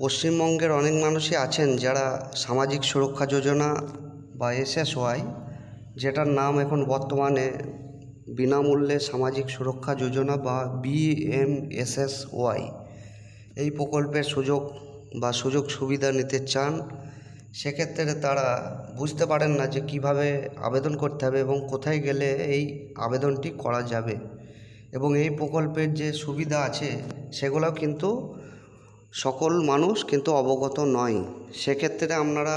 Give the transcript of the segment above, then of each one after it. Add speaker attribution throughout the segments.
Speaker 1: পশ্চিমবঙ্গের অনেক মানুষই আছেন যারা সামাজিক সুরক্ষা যোজনা বা এসএসওয়াই, যেটার নাম এখন বর্তমানে বিনামূল্যে সামাজিক সুরক্ষা যোজনা বা বিএমএসএসওয়াই। এই প্রকল্পের সুযোগ বা সুযোগ সুবিধা নিতে চান, সেক্ষেত্রে তারা বুঝতে পারেন না যে কীভাবে আবেদন করতে হবে এবং কোথায় গেলে এই আবেদনটি করা যাবে। এবং এই প্রকল্পের যে সুবিধা আছে সেগুলো কিন্তু সকল মানুষ কিন্তু অবগত নয়। সেক্ষেত্রে আপনারা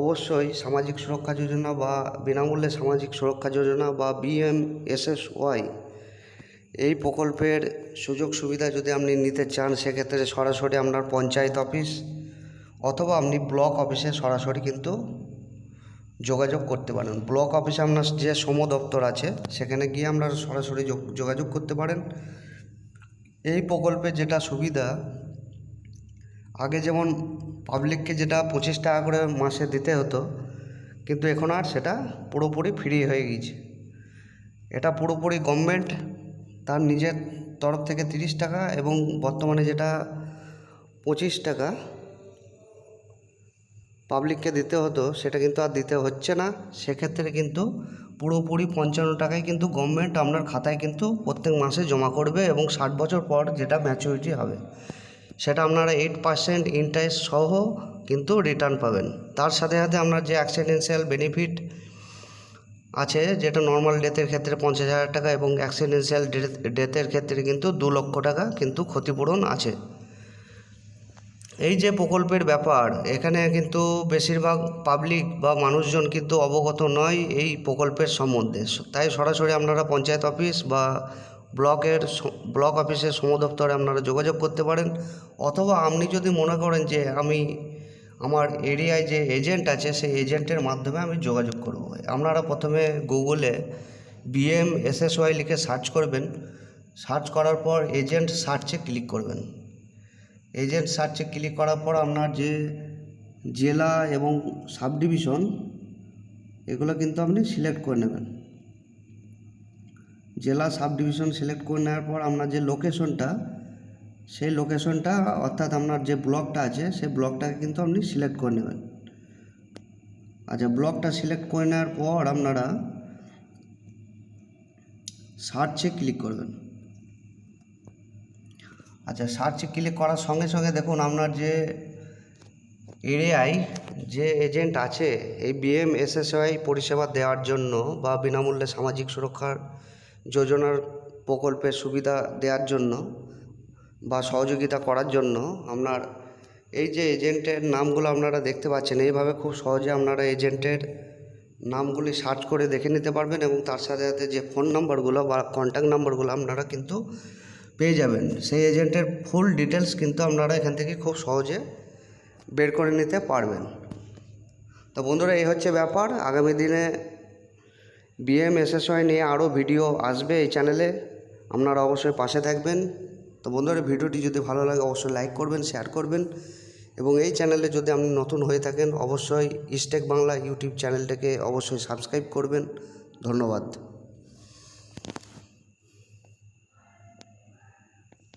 Speaker 1: অবশ্যই সামাজিক সুরক্ষা যোজনা বা বিনামূল্যে সামাজিক সুরক্ষা যোজনা বা বিএমএসএসওয়াই এই প্রকল্পের সুযোগ সুবিধা যদি আপনি নিতে চান, সেক্ষেত্রে সরাসরি আপনার পঞ্চায়েত অফিস অথবা আপনি ব্লক অফিসে সরাসরি কিন্তু যোগাযোগ করতে পারেন। ব্লক অফিসে আপনার যে শ্রম দপ্তর আছে, সেখানে গিয়ে আপনারা সরাসরি যোগাযোগ করতে পারেন। এই প্রকল্পের যেটা সুবিধা, আগে যেমন পাবলিককে যেটা পঁচিশ টাকা করে মাসে দিতে হতো, কিন্তু এখন আর সেটা পুরোপুরি ফ্রি হয়ে গিয়েছে। এটা পুরোপুরি গভর্নমেন্ট তার নিজের তরফ থেকে তিরিশ টাকা এবং বর্তমানে যেটা পঁচিশ টাকা পাবলিককে দিতে হতো, সেটা কিন্তু আর দিতে হচ্ছে না। সেক্ষেত্রে কিন্তু পুরোপুরি পঞ্চান্ন টাকায় কিন্তু গভর্নমেন্ট আপনার খাতায় কিন্তু প্রত্যেক মাসে জমা করবে এবং ষাট বছর পর যেটা ম্যাচুরিটি হবে, সেটা আপনারা এইট পার্সেন্ট ইন্টারেস্ট সহ কিন্তু রিটার্ন পাবেন। তার সাথে সাথে আপনার যে অ্যাক্সিডেন্সিয়াল বেনিফিট আছে, যেটা নর্মাল ডেথের ক্ষেত্রে পঞ্চাশ হাজার টাকা এবং অ্যাক্সিডেন্সিয়াল ডেথের ক্ষেত্রে কিন্তু দু লক্ষ টাকা কিন্তু ক্ষতিপূরণ আছে। এই যে প্রকল্পের ব্যাপার, এখানে কিন্তু বেশিরভাগ পাবলিক বা মানুষজন কিন্তু অবগত নয় এই প্রকল্পের সম্বন্ধে। তাই সরাসরি আপনারা পঞ্চায়েত অফিস বা ব্লকের ব্লক অফিসের সম দপ্তরে আপনারা যোগাযোগ করতে পারেন। অথবা আপনি যদি মনে করেন যে আমি, আমার এরিয়ায় যে এজেন্ট আছে, সেই এজেন্টের মাধ্যমে আমি যোগাযোগ করব। আপনারা প্রথমে গুগলে বিএম এসএসওয়াই লিখে সার্চ করবেন। সার্চ করার পর এজেন্ট সার্চে ক্লিক করবেন। এজেন্ট সার্চে ক্লিক করার পর আপনার যে জেলা এবং সাব ডিভিশন এগুলো কিন্তু আপনি সিলেক্ট করে নেবেন। জেলা সাব ডিভিশন সিলেক্ট করে নেওয়ার পর আপনার যে লোকেশনটা, সেই লোকেশনটা, অর্থাৎ আপনার যে ব্লকটা আছে, সেই ব্লকটাকে কিন্তু আপনি সিলেক্ট করে নেবেন। আচ্ছা ব্লকটা সিলেক্ট করে নেওয়ার পর আপনারা সার্চে ক্লিক করবেন। আচ্ছা সার্চ ক্লিক করার সঙ্গে সঙ্গে দেখুন আপনার যে এরিয়ায় যে এজেন্ট আছে, এই বিএম এসএসওয়াই পরিষেবা দেওয়ার জন্য বা বিনামূল্যে সামাজিক সুরক্ষার যোজনার প্রকল্পের সুবিধা দেওয়ার জন্য বা সহযোগিতা করার জন্য আপনার এই যে এজেন্টের নামগুলো আপনারা দেখতে পাচ্ছেন, এইভাবে খুব সহজে আপনারা এজেন্টের নামগুলি সার্চ করে দেখে নিতে পারবেন এবং তার সাথে সাথে যে ফোন নাম্বারগুলো বা কন্ট্যাক্ট নাম্বারগুলো আপনারা কিন্তু পেয়ে যাবেন। সেই এজেন্টের ফুল ডিটেলস কিন্তু আপনারা এখান থেকে খুব সহজে বের করে নিতে পারবেন। তো বন্ধুরা, এই হচ্ছে ব্যাপার। আগামী দিনে বিএম এসএসওয়াই নিয়ে আরও ভিডিও আসবে এই চ্যানেলে আপনারা অবশ্যই পাশে থাকবেন। তো বন্ধুরা, ভিডিওটি যদি ভালো লাগে, অবশ্যই লাইক করবেন শেয়ার করবেন। এবং এই চ্যানেলে যদি আপনি নতুন হয়ে থাকেন, অবশ্যই ইস্টেক বাংলা ইউটিউব চ্যানেলটাকে অবশ্যই সাবস্ক্রাইব করবেন। ধন্যবাদ।